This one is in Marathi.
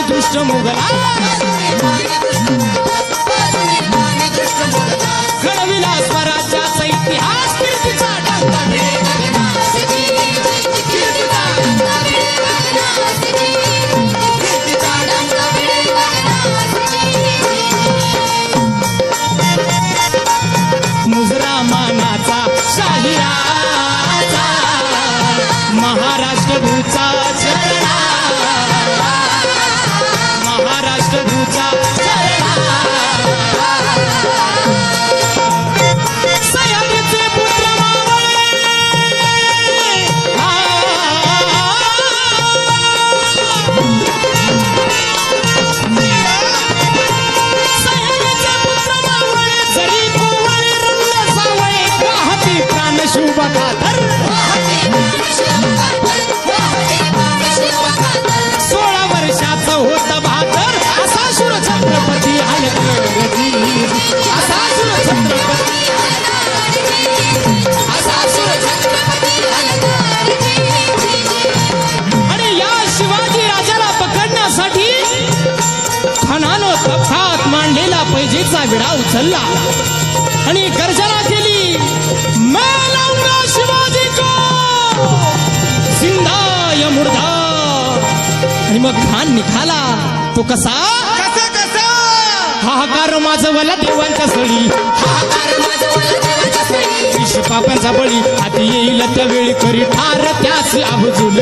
कृष्ण मुगला. घडविला स्वराज्याचा इतिहास कीर्तीचा मुजरा मानाचा महाराष्ट्र भूचा प्राण शिवबगाधर सोळा वर्षाचं होत बहादर असा सुर छत्रपती हलगर्जी असा सुर छत्रपती आणि या शिवाजी राजाला पकडण्यासाठी खणानं तफात मांडलेला पैजेचा विडा उचलला. आणि गर्जना आणि मग खान निघाला. तो कसा? कसा कसा? हाहाकार माझं वाला देवांच्या सळी. पापांचा बळी हाती येईल त्यावेळी करी ठार त्यास आबजूल